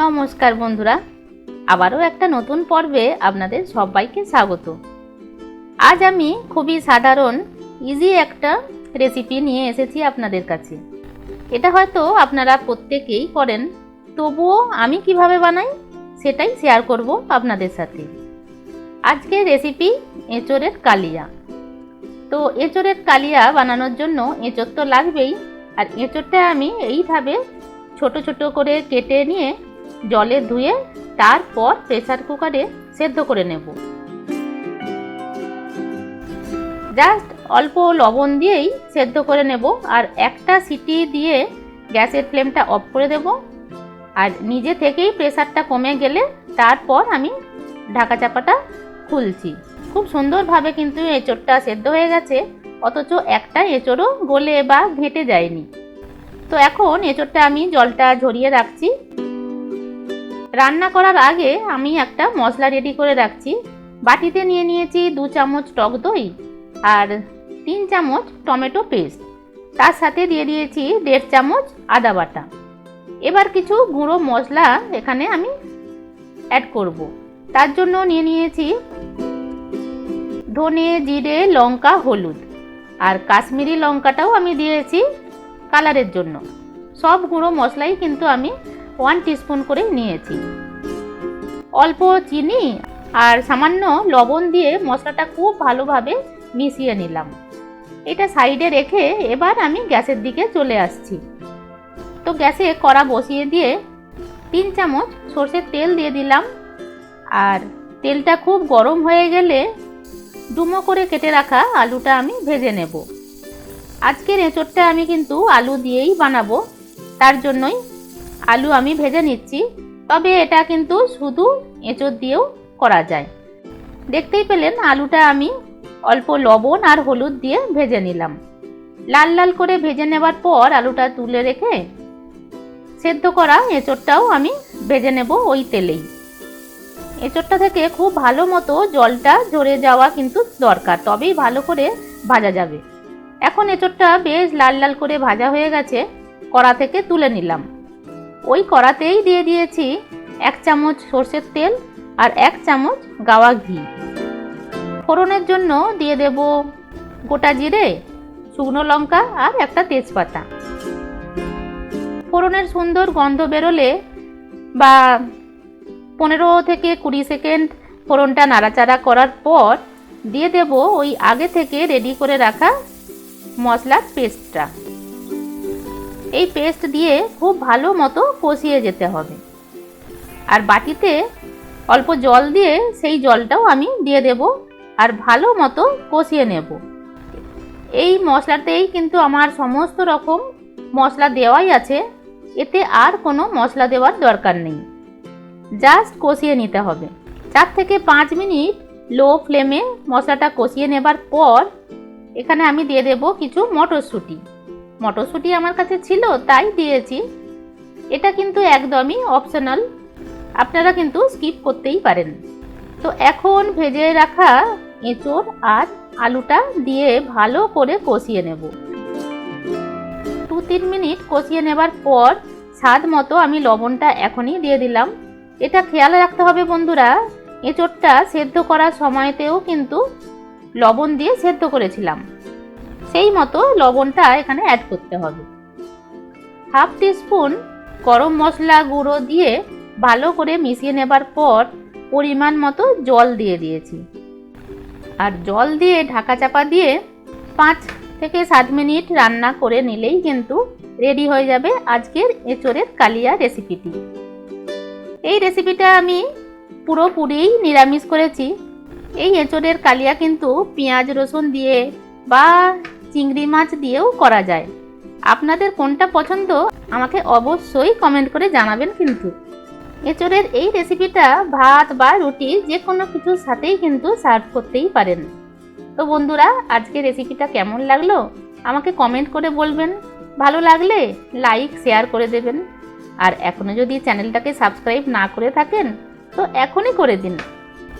নমস্কার বন্ধুরা। আবারও একটা নতুন পর্বে আপনাদের সবাইকে স্বাগত। আজ আমি খুবই সাধারণ ইজি একটা রেসিপি নিয়ে এসেছি আপনাদের কাছে। এটা হয়তো আপনারা প্রত্যেকেই করেন, তবুও আমি কীভাবে বানাই সেটাই শেয়ার করব আপনাদের সাথে। আজকে রেসিপি এঁচড়ের কালিয়া। তো এঁচড়ের কালিয়া বানানোর জন্য এঁচড় তো লাগবেই, আর এঁচড়টা আমি এইভাবে ছোট ছোট করে কেটে নিয়ে জলে ধুয়ে তারপর প্রেসার কুকারে সেদ্ধ করে নেব। জাস্ট অল্প লবণ দিয়েই সেদ্ধ করে নেব আর একটা সিটি দিয়ে গ্যাসের ফ্লেমটা অফ করে দেব। আর নিজে থেকেই প্রেসারটা কমে গেলে তারপর আমি ঢাকা চাপাটা খুলছি। খুব সুন্দরভাবে কিন্তু এঁচড়টা সেদ্ধ হয়ে গেছে, অথচ একটা এঁচড়ও গলে বা ঘেঁটে যায়নি। তো এখন এঁচড়টা আমি জলটা ঝরিয়ে রাখছি। রান্না করার আগে আমি একটা মশলা রেডি করে রাখছি। বাটিতে নিয়ে নিয়েছি দু চামচ টক দই আর তিন চামচ টমেটো পেস্ট তার সাথে দিয়ে দিয়েছি দেড় চামচ আদা বাটা। এবার কিছু গুঁড়ো মশলা এখানে আমি অ্যাড করব। তার জন্য নিয়ে নিয়েছি ধনে, জিরে, লঙ্কা, হলুদ। আর কাশ্মীরি লঙ্কাটাও আমি দিয়েছি কালারের জন্য। সব গুঁড়ো মশলাই কিন্তু আমি ওয়ান টিস্পুন করে নিয়েছি। অল্প চিনি আর সামান্য লবণ দিয়ে মশলাটা খুব ভালোভাবে মিশিয়ে নিলাম। এটা সাইডে রেখে এবার আমি গ্যাসের দিকে চলে আসছি। তো গ্যাসে কড়া বসিয়ে দিয়ে তিন চামচ সর্ষের তেল দিয়ে দিলাম। আর তেলটা খুব গরম হয়ে গেলে ডুমো করে কেটে রাখা আলুটা আমি ভেজে নেব। আজকের এঁচড়টা আমি কিন্তু আলু দিয়েই বানাবো, তার জন্যই আলু আমি ভেজে নিচ্ছি, তবে এটা কিন্তু শুধু এঁচড় দিয়েও করা যায়। দেখতেই পেলেন আলুটা আমি অল্প লবণ আর হলুদ দিয়ে ভেজে নিলাম। লাল লাল করে ভেজে নেবার পর আলুটা তুলে রেখে সেদ্ধ করা এঁচড়টাও আমি ভেজে নেব ওই তেলেই। এঁচড়টা থেকে খুব ভালো মতো জলটা ঝরে যাওয়া কিন্তু দরকার, তবেই ভালো করে ভাজা যাবে। এখন এঁচড়টা বেশ লাল লাল করে ভাজা হয়ে গেছে, কড়া থেকে তুলে নিলাম। ওই কড়াতেই দিয়ে দিয়েছি এক চামচ সর্ষের তেল আর এক চামচ গাওয়া ঘি। ফোড়নের জন্য দিয়ে দেব গোটা জিরে, শুকনো লঙ্কা আর একটা তেজপাতা। ফোড়নের সুন্দর গন্ধ বেরোলে বা পনেরো থেকে কুড়ি সেকেন্ড ফোড়নটা নাড়াচাড়া করার পর দিয়ে দেব ওই আগে থেকে রেডি করে রাখা মশলার পেস্টটা এই পেস্ট দিয়ে খুব ভালো মতো কষিয়ে যেতে হবে। আর বাটিতে অল্প জল দিয়ে সেই জলটাও আমি দিয়ে দেব আর ভালো মতো কষিয়ে নেব। এই মশলাতেই কিন্তু আমার সমস্ত রকম মশলা দেওয়াই আছে, এতে আর কোনো মশলা দেওয়ার দরকার নেই। জাস্ট কষিয়ে নিতে হবে। চার থেকে পাঁচ মিনিট লো ফ্লেমে মশলাটা কষিয়ে নেবার পর এখানে আমি দিয়ে দেব কিছু মটরশুঁটি। মটরশুঁটি আমার কাছে ছিল, তাই দিয়েছি। এটা কিন্তু একদমই অপশনাল আপনারা কিন্তু স্কিপ করতেই পারেন। তো এখন ভেজে রাখা এঁচড় আর আলুটা দিয়ে ভালো করে কষিয়ে নেব। দু তিন মিনিট কষিয়ে নেবার পর স্বাদ মতো আমি লবণটা এখনই দিয়ে দিলাম। এটা খেয়াল রাখতে হবে বন্ধুরা, এঁচড়টা সেদ্ধ করার সময়তেও কিন্তু লবণ দিয়ে সেদ্ধ করেছিলাম। সেই মতো লবণটা এখানে অ্যাড করতে হবে। হাফ টিস্পুন গরম মশলা গুঁড়ো দিয়ে ভালো করে মিশিয়ে নেবার পর পরিমাণ মতো জল দিয়ে দিয়েছি। আর জল দিয়ে ঢাকা চাপা দিয়ে পাঁচ থেকে সাত মিনিট রান্না করে নিলেই কিন্তু রেডি হয়ে যাবে আজকের এঁচড়ের কালিয়া রেসিপিটি এই রেসিপিটা আমি পুরোপুরিই নিরামিষ করেছি। এই এঁচড়ের কালিয়া কিন্তু পেঁয়াজ, রসুন দিয়ে বা চিংড়ি মাছ দিয়েও করা যায়। আপনাদের কোনটা পছন্দ আমাকে অবশ্যই কমেন্ট করে জানাবেন কিন্তু। এঁচড়ের এই রেসিপিটা ভাত বা রুটি যে কোনো কিছুর সাথেই কিন্তু সার্ভ করতেই পারেন। তো বন্ধুরা, আজকে রেসিপিটা কেমন লাগল? আমাকে কমেন্ট করে বলবেন। ভালো লাগলে লাইক শেয়ার করে দেবেন। আর এখনও যদি চ্যানেলটাকে সাবস্ক্রাইব না করে থাকেন, তো এখনই করে দিন।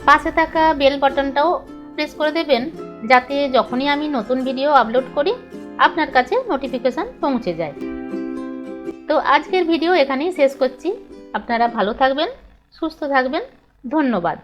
পাশে থাকা বেল বাটনটাও প্রেস করে দেবেন। যাতে যখনই আমি নতুন ভিডিও আপলোড করি, আপনার কাছে নোটিফিকেশান পৌঁছে যায়। তো আজকের ভিডিও এখানেই শেষ করছি। আপনারা ভালো থাকবেন, সুস্থ থাকবেন। ধন্যবাদ।